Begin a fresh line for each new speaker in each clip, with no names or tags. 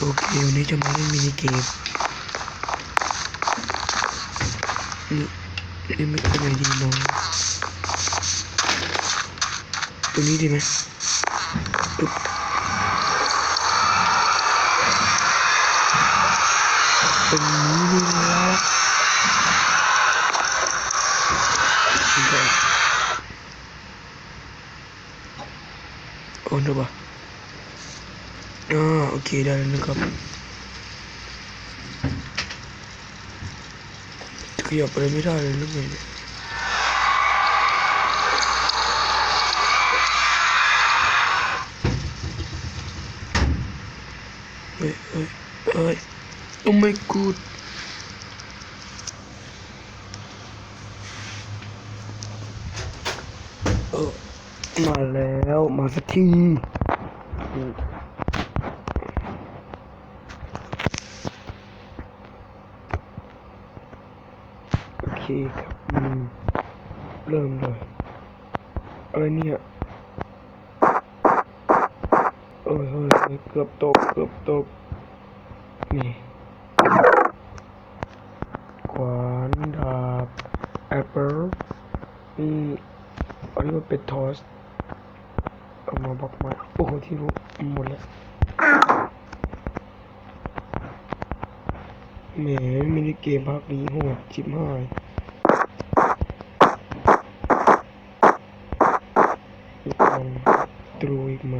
โอเควันนี้จะมาเล่นมินิเกมนี่นี่ไม่เป็นไรดีน้องตัวนี้ดีไหมปึ๊บตรงนี้นี่ละโอ้ดูป่ะ อ่าโอเคได้แล้วนะครับขยับอะไรไม่ได้เลยหรือไงเนี่ยเฮ้ยเฮ้ยเฮ้ยโอ้ my god มาแล้ว มาสักทีอืมโอเคครับอืมเริ่มเลยอะไรเนี่ยเอ้ยเฮ้ยเกือบตกเกือบตกนี่ขวานดาบแอปเปิลอืมอันนี้มันเป็นทอสเอามาบล็อกม้โอ้โหที่รู้หมดแล้วแหมมินิเกมภาคนี้โหดชิบหาย มีกองตรูอีกไหม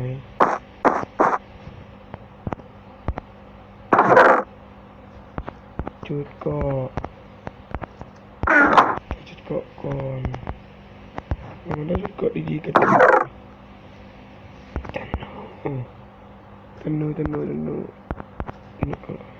จุดก็จุดเกาะก่อนมันได้จุดเกาะดีๆกันตันโนตันโนตันโนตันโนนี่ก็ลูกธนูมัน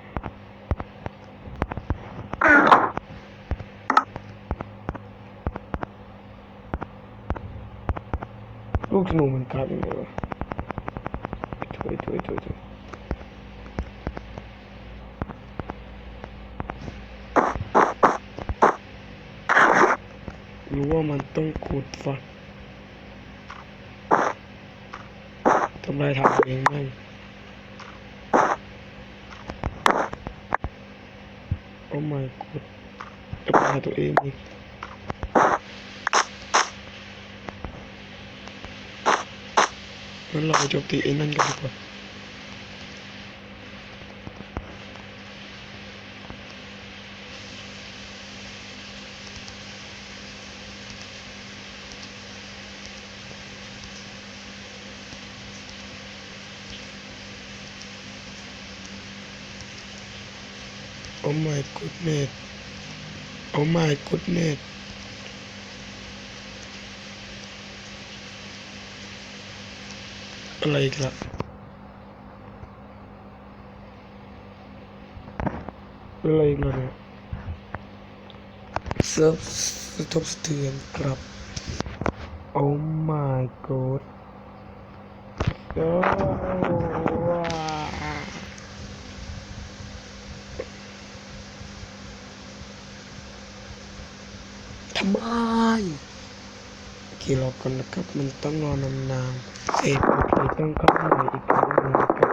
ทำลายทางตัวเองบ้างโอ้ my god ทำลายตัวเอ งั้นเราไปโจมตีไอ้นั่นกันดีกว่าโอ้ my goodness โอ้ my goodness อะไรอีกล่ะอะไรอีกล่ะเนี่ยเซิร์ฟสะทบสะเทือนครับโอ้ my god โอ้ว้าทำไมโอเครอก่อนนะครับ มันต้องรอนานๆเอ็ดโอเคต้องเข้าใหม่อีกครั้งหนึ่งนะ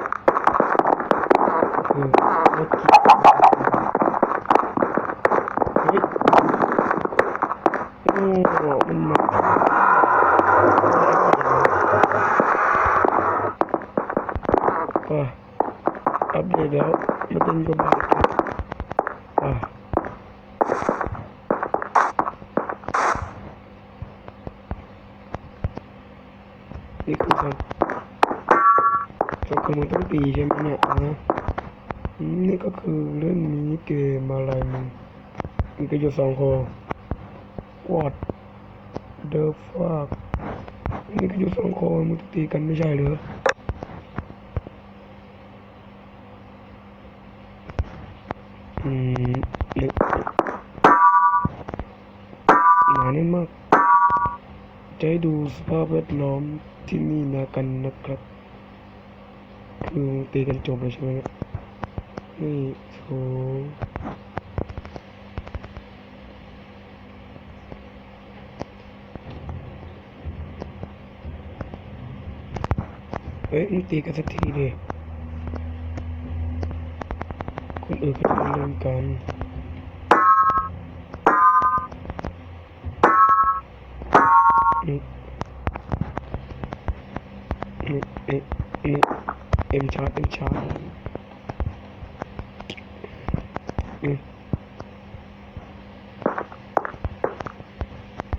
คือเมื่อกี้เฮ้ยโอ้มันมาอะอัปเดตแล้วมาเป็นกระบาดกันอะนี่คือสังต้องตีใช่ไหมเนี่ยนะนี่ก็คือเรื่องนี้เกมอะไรมึงมันก็อยู่สองคน what the fuck นี่ก็อยู่สองคนมึงตีกันไม่ใช่เหรออืมนึกหนาแน่นมากจะให้ดูสภาพแวดล้อมที่นี่นะกันนะครับ คือตีกันจบเลยใช่ไหมเนี่ยนี่โถเอ้ยมึงตีกันสักทีดิคนอื่นก็จะเล่นกันนี่นี่นี่นี่ เอ็มชาร์จเอ็มชาร์จนี่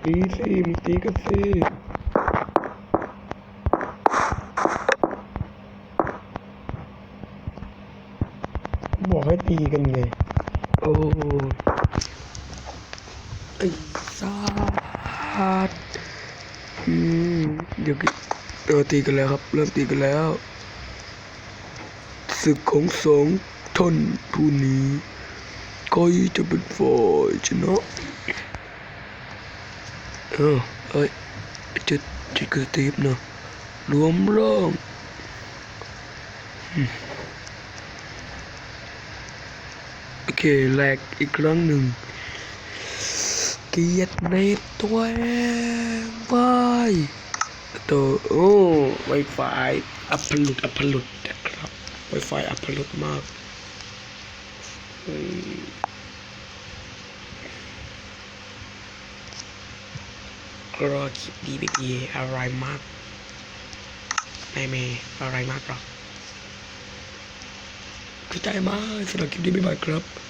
ตีสิมึงตีกันสิบอกให้ตีกันไง โอ้ไอ้สัสอืมเดี๋ยวกิเออตีกันแล้วครับ เริ่มตีกันแล้ว ศึกของสองท่านผู้นี้ใครจะเป็นฝ่ายชนะเออเอ้ยจะจะเกิดตีบนะรวมร่างโอเคแลกอีกครั้งหนึ่งเกียรติในตัวเองไปตัวโอ้ไวไฟอัพพลุดอัพพลุด นะครับไวไฟอัพพลุดมากกลัวคลิปดีไม่มีอะไรมาก ไม่มีอะไรมากหรอกเข้าใจมากสำหรับคลิปนี้ไม่บายครับ